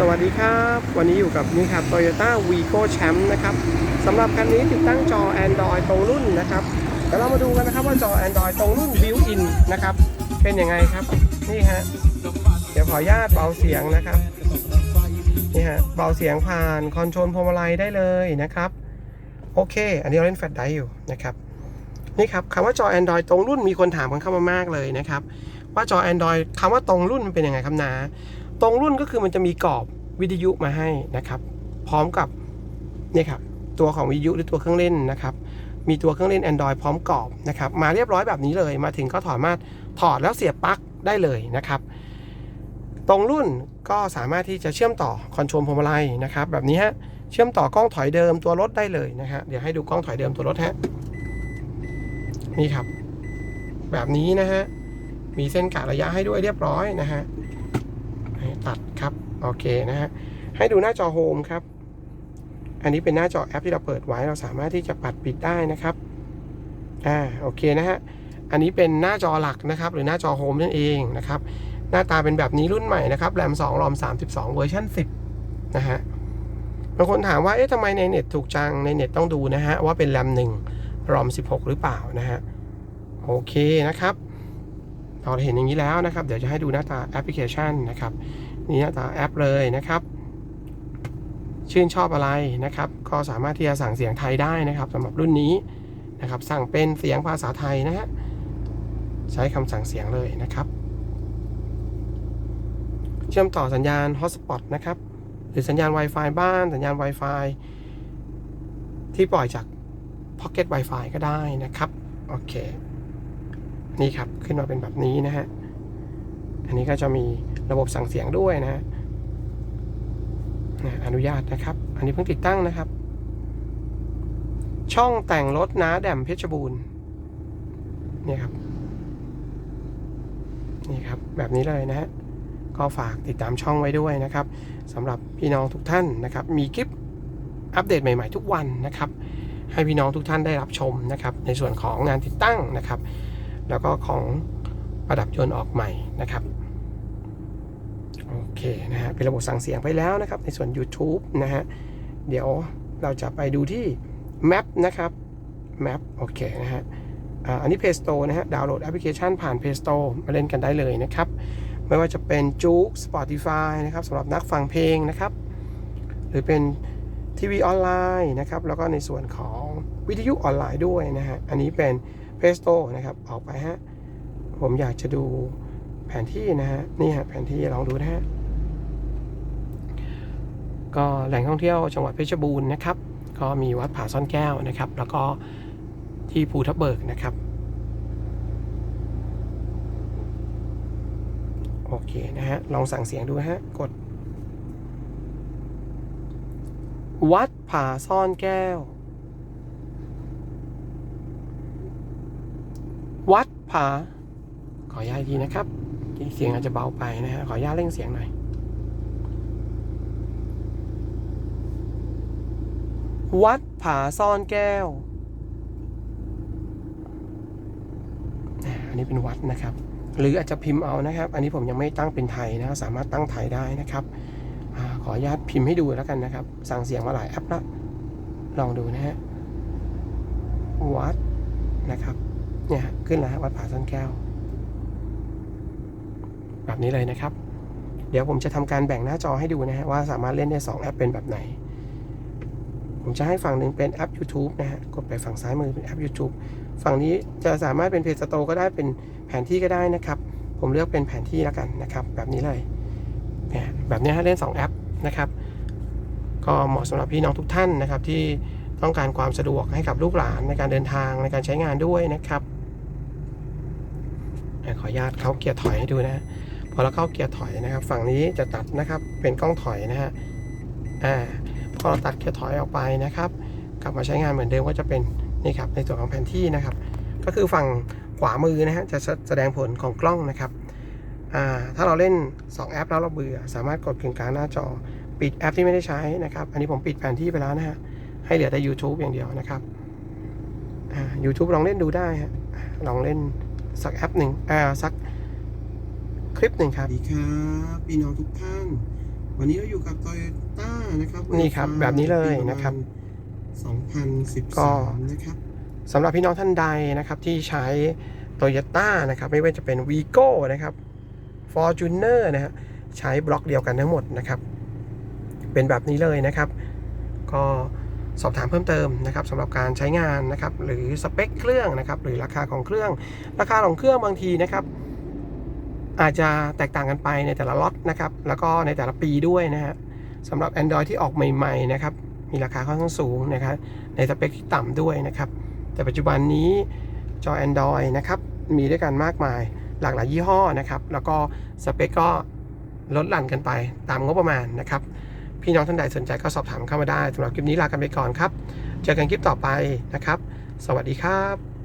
สวัสดีครับ วันนี้อยู่กับนี่ครับ Toyota Vigo Champ นะครับสำหรับคันนี้ติดตั้งจอ Android ตรงรุ่นนะครับเดี๋ยวเรามาดูกันนะครับว่าจอ Android ตรงรุ่น Built-in นะครับ เป็นยังไงครับ นี่ฮะ เดี๋ยวขออนุญาตเบาเสียงนะครับ นี่ฮะ เบาเสียงผ่านคอนโทรลพวงมาลัยได้เลยนะครับ โอเค อันนี้เราเล่นแฟลชไดร์อยู่นะครับ นี่ครับคำว่าจอ Android ตรงรุ่นมีคนถามกันเข้ามามากเลยนะครับ ว่าจอ Android คำว่าตรงรุ่นมันเป็นยังไงครับนา ตรงรุ่นก็คือมันจะมีกรอบวิทยุมาให้นะครับ พร้อมกับนี่ครับตัวของวิทยุหรือตัวเครื่องเล่นนะครับ มีตัวเครื่องเล่น Android พร้อมกรอบนะครับ มาเรียบร้อยแบบนี้เลย มาถึงก็ถอดมาถอดแล้วเสียบปลั๊กได้เลยนะครับ ตรงรุ่นก็สามารถที่จะเชื่อมต่อคอนโทรลพวงมาลัยนะครับ แบบนี้ฮะเชื่อมต่อกล้องถอยเดิมตัวรถได้เลยนะฮะเดี๋ยวให้ดูกล้องถอยเดิมตัวรถฮะนี่ครับ แบบนี้นะฮะมีเส้นกะระยะให้ด้วยเรียบร้อยนะฮะ ตัดครับ โอเคนะฮะ ให้ดูหน้าจอโฮมครับ อันนี้เป็นหน้าจอแอปที่เราเปิดไว้ เราสามารถที่จะปัดปิดได้นะครับ อ่า โอเคนะฮะ อันนี้เป็นหน้าจอหลักนะครับ หรือหน้าจอโฮมนั่นเองนะครับ หน้าตาเป็นแบบนี้รุ่นใหม่นะครับ แรม2รอม 32 เวอร์ชัน10 นะฮะ บางคนถามว่า เอ๊ะทำไมในเน็ตถูกจัง ในเน็ตต้องดูนะฮะว่าเป็นแรม1รอม 16 หรือเปล่านะฮะ โอเคนะครับ เราเห็นอย่างนี้แล้วนะครับ เดี๋ยวจะให้ดูหน้าตาแอปพลิเคชันนะครับ นี่หน้าตาแอปเลยนะครับ ชื่นชอบอะไรนะครับ ก็สามารถที่จะสั่งเสียงไทยได้นะครับสำหรับรุ่นนี้นะครับ สั่งเป็นเสียงภาษาไทยนะฮะใช้คำสั่งเสียงเลยนะครับ เชื่อมต่อสัญญาณ Hotspot นะครับ หรือสัญญาณ Wi-Fi บ้าน สัญญาณ Wi-Fi ที่ปล่อยจาก Pocket Wi-Fi ก็ได้นะครับ โอเค นี่ครับขึ้นมาเป็นแบบนี้นะฮะ อันนี้ก็จะมีระบบสั่งเสียงด้วยนะฮะอนุญาตนะครับ อันนี้เพิ่งติดตั้งนะครับ ช่องแต่งรถน้าแดมเพชรบูรณ์นี่ครับ นี่ครับแบบนี้เลยนะฮะ ก็ฝากติดตามช่องไว้ด้วยนะครับสำหรับพี่น้องทุกท่านนะครับ มีคลิปอัปเดตใหม่ๆทุกวันนะครับ ให้พี่น้องทุกท่านได้รับชมนะครับ ในส่วนของงานติดตั้งนะครับ แล้วก็ของประดับยนต์ออกใหม่นะครับโอเคนะฮะเป็นระบบสั่งเสียงไปแล้วนะครับ ในส่วน YouTube นะฮะเดี๋ยวเราจะไปดูที่ Map นะครับ Map โอเคนะฮะอันนี้ Play Store นะฮะดาวน์โหลดแอปพลิเคชันผ่าน Play Store มาเล่นกันได้เลยนะครับ ไม่ว่าจะเป็น j u k e Spotify นะครับสำหรับนักฟังเพลงนะครับ หรือเป็นทีวีออนไลน์นะครับ แล้วก็ในส่วนของวิทยุออนไลน์ด้วยนะฮะอันนี้เป็น Play Store นะครับออกไปฮะผมอยากจะดูแผนที่นะฮะนี่ฮะแผนที่ลองดูนะฮะก็แหล่งท่องเที่ยวจังหวัดเพชรบูรณ์นะครับ ก็มีวัดผาซ่อนแก้วนะครับ แล้วก็ที่ภูทับเบิกนะครับ โอเคนะฮะ ลองสั่งเสียงดูฮะ กด วัดผาซ่อนแก้ว วัดผา ขออนุญาตทีนะครับเสียงอาจจะเบาไปนะฮะขออนุญาตเร่งเสียงหน่อย วัดผาซ่อนแก้ว อันนี้เป็นวัดนะครับ หรืออาจจะพิมพ์เอานะครับ อันนี้ผมยังไม่ตั้งเป็นไทยนะ สามารถตั้งไทยได้นะครับอขออนุญาตพิมพ์ให้ดูแล้วกันนะครับ สั่งเสียงมาหลายแอปแล้วลองดูนะฮะวัดนะครับ เนี่ยขึ้นแล้วฮะวัดผาซ่อนแก้ว แบบนี้เลยนะครับ เดี๋ยวผมจะทำการแบ่งหน้าจอให้ดูนะฮะว่าสามารถเล่นได้ 2 แอปเป็นแบบไหน ผมจะให้ฝั่งหนึ่งเป็นแอป YouTube นะฮะกดไปฝั่งซ้ายมือเป็นแอป YouTube ฝั่งนี้จะสามารถเป็นเพจสโตก็ได้เป็นแผนที่ก็ได้นะครับ ผมเลือกเป็นแผนที่แล้วกันนะครับ แบบนี้เลยเนี่ยแบบนี้ฮะเล่น 2 แอปนะครับก็เหมาะสำหรับพี่น้องทุกท่านนะครับที่ต้องการความสะดวกให้กับลูกหลานในการเดินทางในการใช้งานด้วยนะครับ ขออนุญาตเข้าเกียร์ถอยให้ดูนะพอเราเข้าเกียร์ถอยนะครับ ฝั่งนี้จะตัดนะครับเป็นกล้องถอยนะฮะอ่าพอเราตัดเกียร์ถอยออกไปนะครับ กลับมาใช้งานเหมือนเดิมก็จะเป็นนี่ครับในส่วนของแผนที่นะครับ ก็คือฝั่งขวามือนะฮะจะแสดงผลของกล้องนะครับอ่าถ้าเราเล่น 2 แอปแล้วเราเบื่อ สามารถกดกึ่งกลางหน้าจอ ปิดแอปที่ไม่ได้ใช้นะครับ อันนี้ผมปิดแผนที่ไปแล้วนะฮะ ให้เหลือแต่ YouTube อย่างเดียวนะครับ YouTube ลองเล่นดูได้ฮะลองเล่น สักแอปหนึ่งอ่าสักคลิปหนึ่งครับสวัสดีครับพี่น้องทุกท่าน วันนี้เราอยู่กับ Toyota นะครับนี่ครับ แบบนี้เลยนะครับ 2013ก็นะครับสำหรับพี่น้องท่านใดนะครับที่ใช้ Toyota นะครับ ไม่ว่าจะเป็น Vigo นะครับ Fortuner นะฮะใช้บล็อกเดียวกันทั้งหมดนะครับ เป็นแบบนี้เลยนะครับ ก็ สอบถามเพิ่มเติมนะครับสำหรับการใช้งานนะครับหรือสเปคเครื่องนะครับหรือราคาของเครื่อง ราคาของเครื่องบางทีนะครับอาจจะแตกต่างกันไปในแต่ละล็อตนะครับแล้วก็ในแต่ละปีด้วยนะฮะสำหรับ Android ที่ออกใหม่ๆนะครับมีราคาค่อนข้างสูงนะครับในสเปคที่ต่ำด้วยนะครับแต่ปัจจุบันนี้จอ Android นะครับมีด้วยกันมากมายหลากหลายยี่ห้อนะครับแล้วก็สเปคก็ลดหลั่นกันไปตามงบประมาณนะครับ พี่น้องท่านใดสนใจก็สอบถามเข้ามาได้สำหรับคลิปนี้ลากันไปก่อนครับ เจอกันคลิปต่อไปนะครับ สวัสดีครับ